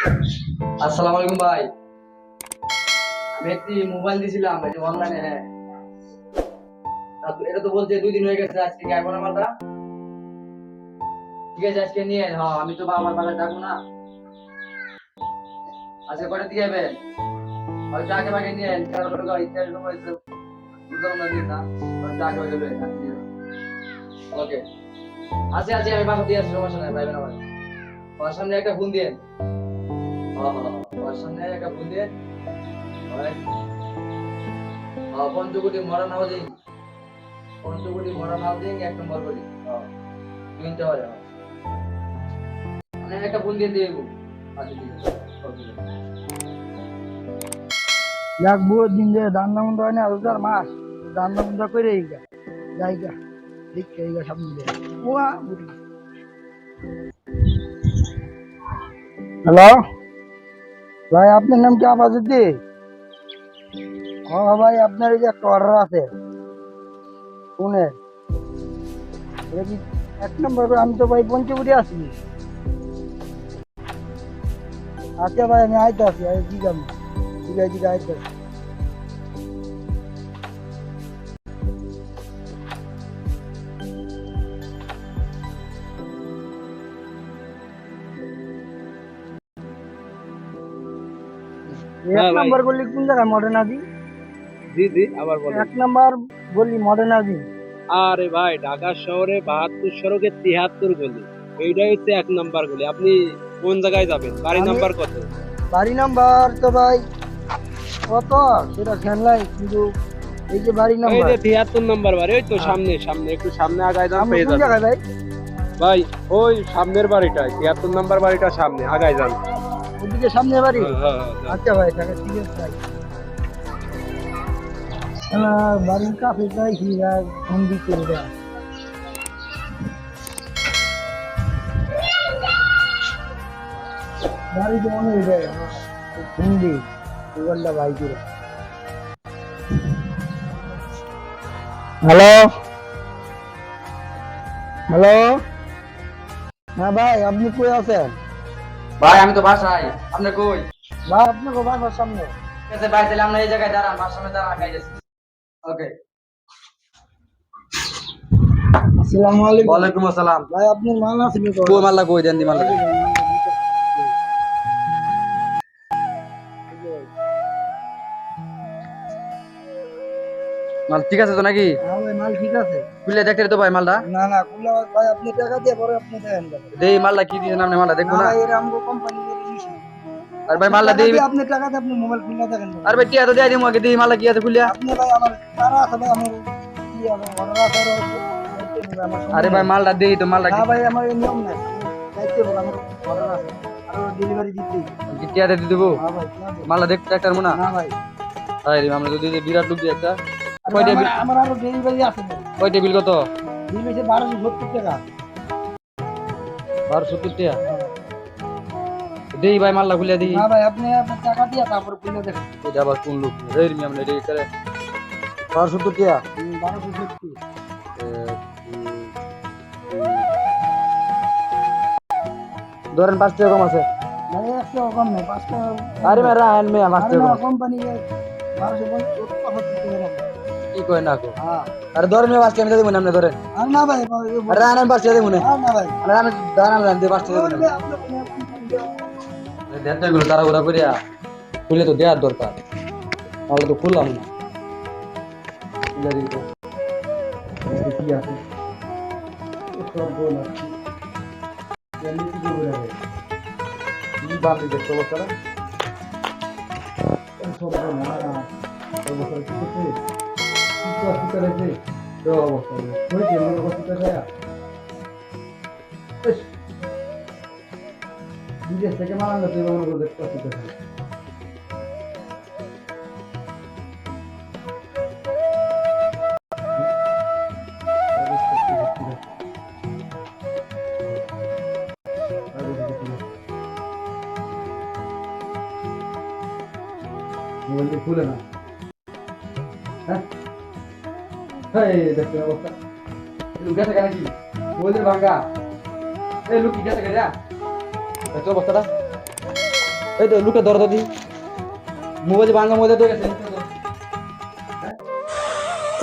আসসালামু আলাইকুম ভাই। আমি একটি মোবাইল দিয়েছিলাম এই অনলাইনে হ্যাঁ। এটা তো বলছে দুই দিন হয়ে গেছে আজকে কি আসব না মালটা ঠিক আছে, আজকে নিয়ে হ্যাঁ আমি তো আমার বাসায় থাকব না। আজকে কটা দিয়ে যাবেন হয়তো আগে ভাগে নিয়ে তেরো টাকা ইত্যাদি সময় বুঝলাম না, দিন না। হয়তো আগে ভাগে লয়ে ওকে। আছে আছে, আমি বাসা দিয়ে আসছি, সমস্যা নাই পাইবেন আমার আমার সামনে একটা ফোন দিয়ে আমার সামনে একটা হাউজিং এক নম্বর কিনতে একটা ফোন দিয়ে দেবো ঠিক আছে দিন যে হয় না মাস করে এই জায়গা এই গা সামনে দিয়ে। ওয়া হ্যালো? ভাই, আপনার নাম কি আবাজুদ্দি ও ভাই, আপনার এই যে একটা অর্ডার আছে। শুনে। এক নম্বর করে? আমি তো ভাই পঞ্চপুরি আছি। আচ্ছা ভাই, আমি আইতে আছি আমি কি যাব ঠিক আছে ঠিক আছে এক নাম্বার গলি কোন জায়গায়? জি জি আবার বলেন। এক নাম্বার গলি আরে ভাই ঢাকা শহরে বাহাত্তর সড়কে তিয়াত্তর গলি। এইটাই হচ্ছে এক নাম্বার গলি। আপনি কোন জায়গায় যাবেন? বাড়ি নাম্বার কত? বাড়ি নাম্বার তো ভাই কত? সেটা খেয়াল নাই কিন্তু এই যে বাড়ি এই যে তিয়াত্তর নাম্বার বাড়ি ওই তো হ্যাঁ। সামনে সামনে একটু সামনে আগায় যান পেয়ে যাবেন। ভাই? ভাই ওই সামনের বাড়িটাই তিয়াত্তর নাম্বার বাড়িটা সামনে আগায় যান। ওদিকে সামনে বাড়ি? হ্যাঁ, হ্যাঁ, হ্যাঁ। আচ্ছা ভাই তাহলে ঠিক আছে ভাই বাড়ির কাছে যাই দেয় ফোন ভাই করে। হ্যালো? হ্যালো? হ্যাঁ ভাই আপনি কই আছেন? ভাই আমি তো বাসায়। আপনি কই? ভাই কো বাসার সামনে? ঠিক আছে ভাই তাহলে আমরা এই জায়গায় দাঁড়ান বাসার সামনে দাঁড়া খাই যাচ্ছি ওকে আসসালামু আলাইকুম। ওয়ালাইকুম আসসালাম। ভাই আপনি মাল আছে কি কই মাল্লা কই? দেন দি মাল্লা মাল ঠিক আছে তো নাকি? হ্যাঁ ভাই মাল ঠিক আছে। খুলে দেখতে তো ভাই মালটা? না না খুলে ভাই আপনি টাকা দিয়ে পরে আপনি দেন। দেই মালটা কি দিয়েছেন আপনি? মালটা দেখব না না? ভাই এর আমগো কোম্পানি করে দিছি আর ভাই মালটা দেই। আপনি টাকা দিয়ে আপনি মোবাইল খুলে দেখেন আর ভাই টিয়া তো দেই দিমু আগে দেই মালটা কি আছে খুলিয়া আপনি ভাই আমার টাকা আছে ভাই আমার কি আমার অর্ডার আছে আরও দেখতে হবে, আমার সময় আরে ভাই নেই। মালটা দেই তো মালটা না ভাই আমার এই নিয়ম নাই। চাইতে হবে আমার অর্ডার আছে। আর ডেলিভারি দিতে কি টিয়া দিয়ে দেবো? হ্যাঁ ভাই না ভাই। মালটা দেখতে একটা মনে না ভাই। তাই আমরা যদি বিরাট লোক দিয়ে একটা আমার- আরও ডেলিভারি আছে কত? বিল টাকা। দেই ভাই মালটা খুলিয়া দিই। না ভাই আপনি টাকা দিয়ে তারপরে খুলে দেখেন এটা আবার কোন লোক? মি আমরা করে ধরেন পাঁচ টাকা কম আছে। মানে কম আরে মেরা আইন মে পাঁচ টাকা কোম্পানি বারোশো পঁচাত্তর টাকা রাখে। কি কয় না কো? হ্যাঁ। আরে ধরেন মে পাঁচ টাকা দেবো না আপনি ধরেন। আর না ভাই আরে পাঁচ টাকা দেবো না। না ভাই। আরে আমি দাঁড়ান দাঁড়ান দিয়ে টাকা দেবো না। আপনি- আপনি- আপনি- দেখতে গেলো তাড়াহুড়া করিয়া খুলে তো দেওয়ার দরকার। তাহলে তো খুললাম না। খুলে দিই তো। আছে কি বাপরে দেখতে অবস্থাটা বিদেশ থেকে মালানো তুই মনে খুলে না। হ্যাঁ? দি মোবাইল মোবাইল গেছে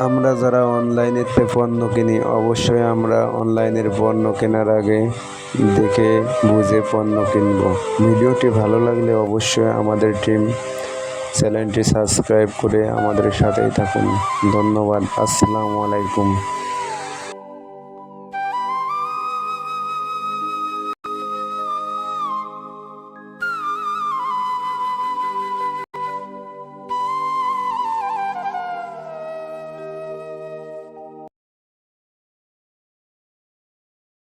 আমরা যারা অনলাইনেতে পণ্য কিনি, অবশ্যই আমরা অনলাইনের পণ্য কেনার আগে দেখে, বুঝে পণ্য কিনব। ভিডিওটি ভালো লাগলে অবশ্যই আমাদের টিম চ্যানেলটি সাবস্ক্রাইব করে আমাদের সাথেই থাকুন। ধন্যবাদ। আসসালামু আলাইকুম।